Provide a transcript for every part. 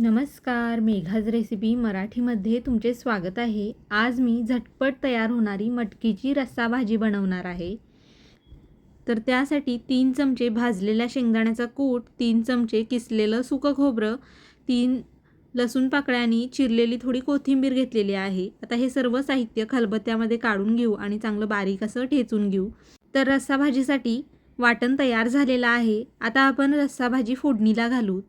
नमस्कार मेघाज रेसिपी मराठीमध्ये तुमचे स्वागत आहे. आज मी झटपट तयार होणारी मटकीची रस्सा भाजी बनवणार आहे. तर त्यासाठी तीन चमचे भाजलेल्या शेंगदाण्याचा कूट तीन चमचे किसलेलं सुकं खोबरं तीन लसूण पाकळ्यांनी चिरलेली थोडी कोथिंबीर घेतलेली आहे. आता हे सर्व साहित्य खलबत्त्यामध्ये काढून घेऊ आणि चांगलं बारीक असं ठेचून घेऊ. तर रस्सा भाजीसाठी वाटण तयार झालेलं आहे. आता आपण रस्सा भाजी फोडणीला घालू.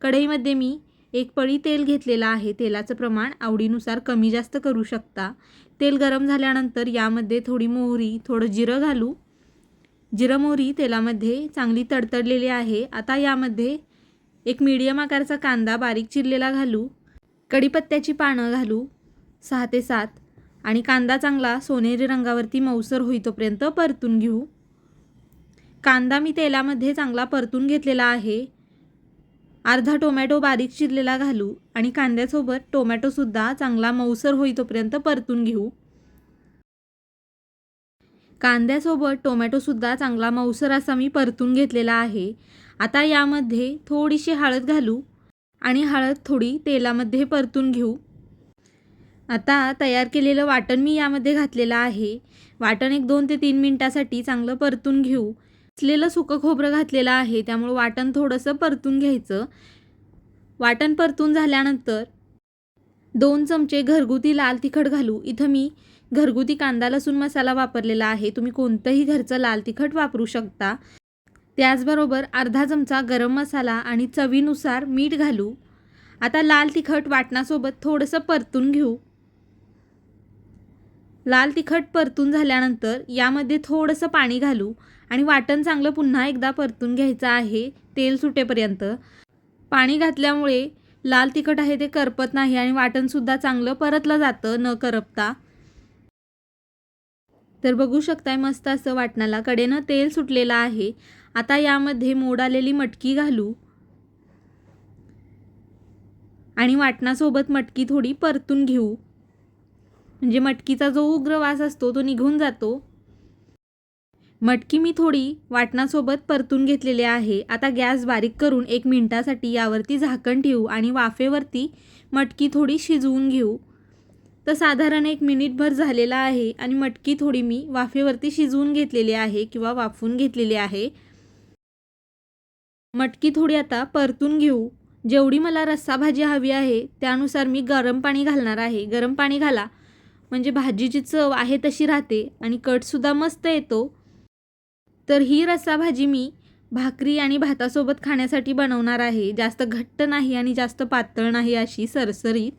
कढईमध्ये मी एक पळी तेल घेतलेलं आहे. तेलाचं प्रमाण आवडीनुसार कमी जास्त करू शकता. तेल गरम झाल्यानंतर यामध्ये थोडी मोहरी थोडं जिरं घालू. जिरं मोहरी तेलामध्ये चांगली तडतडलेली आहे. आता यामध्ये एक मीडियम आकारचा कांदा बारीक चिरलेला घालू. कढीपत्त्याची पानं घालू. सहा ते सात. आणि कांदा चांगला सोनेरी रंगावरती मऊसर होईतोपर्यंत परतून घेऊ. कांदा मी तेलामध्ये चांगला परतून घेतलेला आहे. अर्धा टोमॅटो बारीक चिरलेला घालू आणि कांद्यासोबत टोमॅटोसुद्धा चांगला मऊसर होईतोपर्यंत परतून घेऊ. कांद्यासोबत टोमॅटोसुद्धा चांगला मऊसर असा मी परतून घेतलेला आहे. आता यामध्ये थोडीशी हळद घालू आणि हळद थोडी तेलामध्ये परतून घेऊ. आता तयार केलेलं वाटण मी यामध्ये घातलेलं आहे. वाटण एक दोन ते तीन मिनटासाठी चांगलं परतून घेऊ. असलेलं सुकं खोबरं घातलेलं आहे त्यामुळं वाटण थोडंसं परतून घ्यायचं. वाटण परतून झाल्यानंतर दोन चमचे घरगुती लाल तिखट घालू. इथं मी घरगुती कांदा लसूण मसाला वापरलेला आहे. तुम्ही कोणतंही घरचं लाल तिखट वापरू शकता. त्याचबरोबर अर्धा चमचा गरम मसाला आणि चवीनुसार मीठ घालू. आता लाल तिखट वाटणासोबत थोडंसं परतून घेऊ. लाल तिखट परतून झाल्यानंतर यामध्ये थोडंसं पाणी घालू. आणि वाटण चांगलं पुन्हा एकदा परतून घ्यायचं आहे तेल सुटेपर्यंत. पाणी घातल्यामुळे लाल तिखट आहे ते करपत नाही आणि वाटणसुद्धा चांगलं परतलं जातं न करपता. तर बघू शकताय मस्त असं वाटणाला कडेनं तेल सुटलेलं आहे. आता यामध्ये मोड आलेली मटकी घालू. आणि वाटणासोबत मटकी थोडी परतून घेऊ. म्हणजे मटकीचा जो उग्र वास असतो तो निघून जातो. मटकी मी थोडी वाटणासोबत परतून घेतलेली आहे. आता गॅस बारीक करून एक मिनटासाठी यावरती झाकण ठेवू आणि वाफेवरती मटकी थोडी शिजवून घेऊ. तर साधारण एक मिनिटभर झालेला आहे आणि मटकी थोडी मी वाफेवरती शिजवून घेतलेली आहे किंवा वाफवून घेतलेली आहे. मटकी थोडी आता परतून घेऊ. जेवढी मला रस्सा भाजी हवी आहे त्यानुसार मी गरम पाणी घालणार आहे. गरम पाणी घाला. म्हणजे भाजीची चव आहे तशी राहते आणि कटसुद्धा मस्त येतो. तर ही रस्सा भाजी मी भाकरी आणि भातासोबत खाण्यासाठी बनवणार आहे. जास्त घट्ट नाही आणि जास्त पातळ नाही अशी सरसरीत.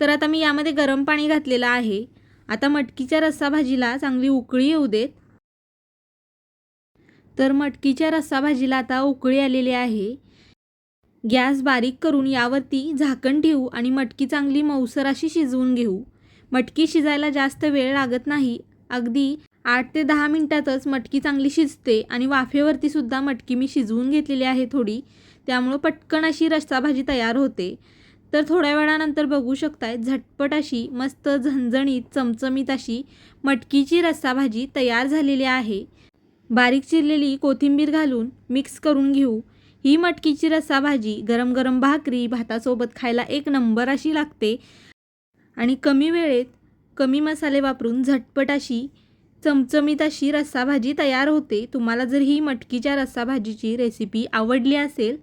तर आता मी यामध्ये गरम पाणी घातलेलं आहे. आता मटकीच्या रस्सा भाजीला चांगली उकळी येऊ देत. तर मटकीच्या रस्सा भाजीला आता उकळी आलेली आहे. गॅस बारीक करून यावरती झाकण ठेवू आणि मटकी चांगली मऊसर अशी शिजवून घेऊ. मटकी शिजायला जास्त वेळ लागत नाही. अगदी आठ ते दहा मिनटातच मटकी चांगली शिजते आणि वाफेवरती सुद्धा मटकी मी शिजवून घेतलेली आहे थोडी. त्यामुळं पटकन अशी रस्सा भाजी तयार होते. तर थोड्या वेळानंतर बघू शकताय झटपट अशी मस्त झणझणीत चमचमीत अशी मटकीची रस्सा भाजी तयार झालेली आहे. बारीक चिरलेली कोथिंबीर घालून मिक्स करून घेऊ. ही मटकीची रस्सा भाजी गरम गरम भाकरी भातासोबत खायला एक नंबर अशी लागते. आणि कमी वेळेत कमी मसाले वापरून झटपट अशी चमचमीत अशी रस्सा भाजी तयार होते. तुम्हाला जर ही मटकीच्या रस्सा भाजीची रेसिपी आवडली असेल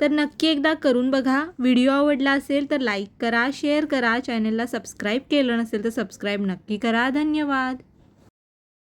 तर नक्की एकदा करून बघा. व्हिडिओ आवडला असेल तर लाईक करा शेअर करा. चॅनलला सबस्क्राईब केलं नसेल तर सबस्क्राईब नक्की करा. धन्यवाद.